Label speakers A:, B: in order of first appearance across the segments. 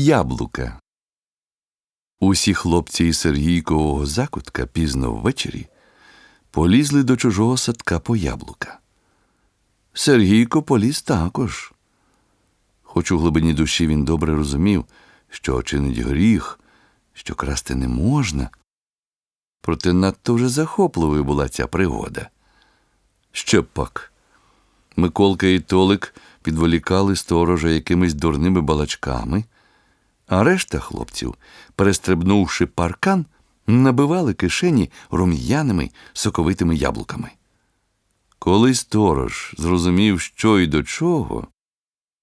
A: Яблука. Усі хлопці із Сергійкового закутка пізно ввечері полізли до чужого садка по яблука. Сергійко поліз також. Хоч у глибині душі він добре розумів, що чинить гріх, що красти не можна. Проте надто вже захопливою була ця пригода. Ще пак. Миколка і Толик підволікали сторожа якимись дурними балачками, а решта хлопців, перестрибнувши паркан, набивали кишені рум'яними соковитими яблуками. Коли сторож зрозумів, що й до чого,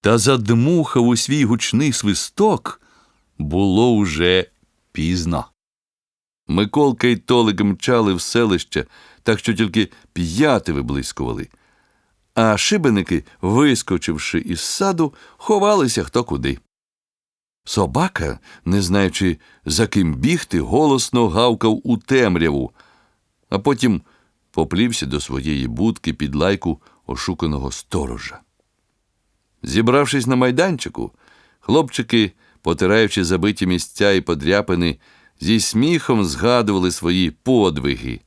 A: та задмухав у свій гучний свисток, було уже пізно. Миколка й Толик мчали в селище, так що тільки п'яти виблискували, а шибеники, вискочивши із саду, ховалися хто куди. Собака, не знаючи, за ким бігти, голосно гавкав у темряву, а потім поплівся до своєї будки під лайку ошуканого сторожа. Зібравшись на майданчику, хлопчики, потираючи забиті місця і подряпини, зі сміхом згадували свої подвиги.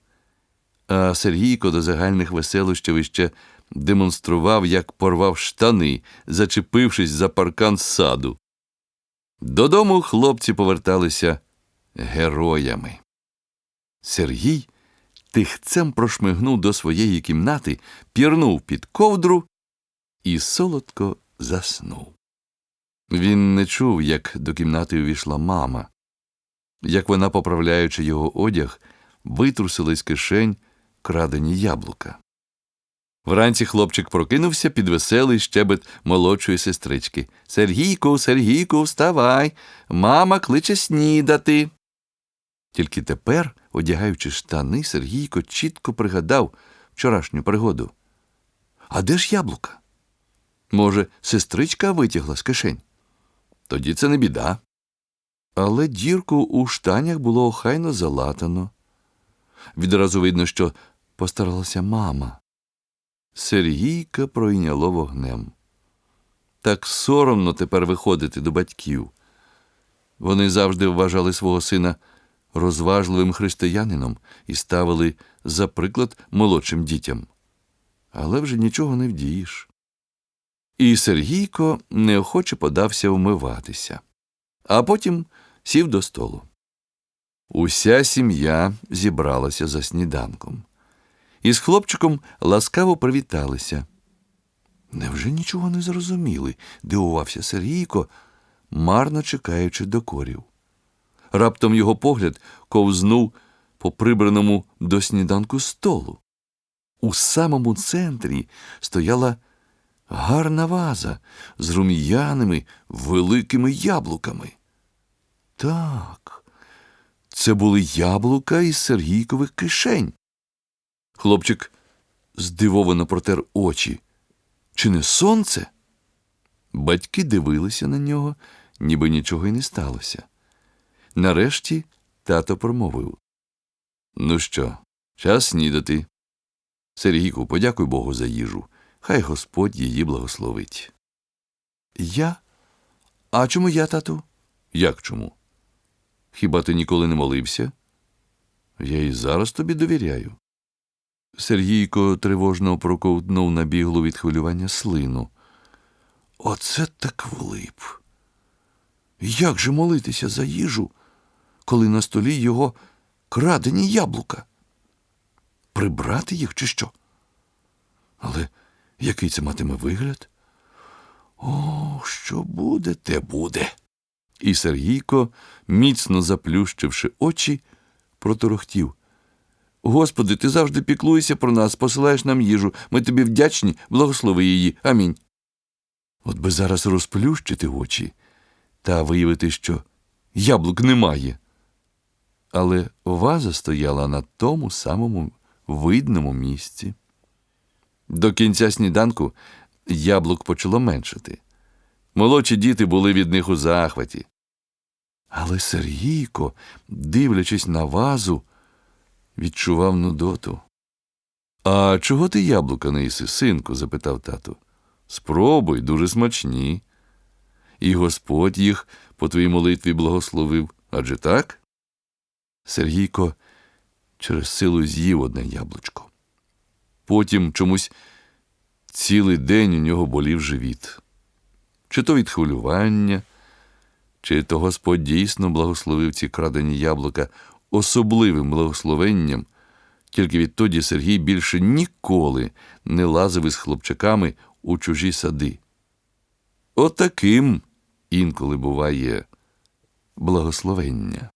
A: А Сергійко до загальних веселощів іще демонстрував, як порвав штани, зачепившись за паркан саду. Додому хлопці поверталися героями. Сергій тихцем прошмигнув до своєї кімнати, пірнув під ковдру і солодко заснув. Він не чув, як до кімнати увійшла мама, як вона, поправляючи його одяг, витрусила з кишень крадені яблука. Вранці хлопчик прокинувся під веселий щебет молодшої сестрички. Сергійку, Сергійку, вставай, мама кличе снідати. Тільки тепер, одягаючи штани, Сергійко чітко пригадав вчорашню пригоду. А де ж яблука? Може, сестричка витягла з кишень? Тоді це не біда. Але дірку у штанях було охайно залатано. Відразу видно, що постаралася мама. Сергійка пройняло вогнем. Так соромно тепер виходити до батьків. Вони завжди вважали свого сина розважливим християнином і ставили за приклад молодшим дітям. Але вже нічого не вдієш. І Сергійко неохоче подався вмиватися, а потім сів до столу. Уся сім'я зібралася за сніданком. І з хлопчиком ласкаво привіталися. Невже нічого не зрозуміли? дивувався Сергійко, марно чекаючи докорів. Раптом його погляд ковзнув по прибраному до сніданку столу. У самому центрі стояла гарна ваза з рум'яними великими яблуками. Так, це були яблука із Сергійкових кишень. Хлопчик здивовано протер очі. Чи не сонце? Батьки дивилися на нього, ніби нічого й не сталося. Нарешті тато промовив Ну що, час снідати. Сергійку, подякуй Богу за їжу. Хай Господь її благословить. Я? А чому я, тату? Як чому? Хіба ти ніколи не молився? Я і зараз тобі довіряю. Сергійко тривожно проковтнув на біглу від хвилювання слину. Оце так влип. Як же молитися за їжу, коли на столі його крадені яблука? Прибрати їх, чи що? Але який це матиме вигляд? О, що буде, те буде. І Сергійко, міцно заплющивши очі, проторохтів. Господи, ти завжди піклуєшся про нас, посилаєш нам їжу. Ми тобі вдячні, благослови її. Амінь. От би зараз розплющити очі та виявити, що яблук немає. Але ваза стояла на тому самому видному місці. До кінця сніданку яблук почало меншити. Молодші діти були від них у захваті. Але Сергійко, дивлячись на вазу, відчував нудоту. А чого ти яблука не їси, синку? запитав тато. Спробуй, дуже смачні. і Господь їх по твоїй молитві благословив. Адже так? Сергійко через силу з'їв одне яблучко. Потім чомусь цілий день у нього болів живіт. Чи то від хвилювання, чи то Господь дійсно благословив ці крадені яблука особливим благословенням, тільки відтоді Сергій більше ніколи не лазив із хлопчаками у чужі сади. Отаким інколи буває благословення.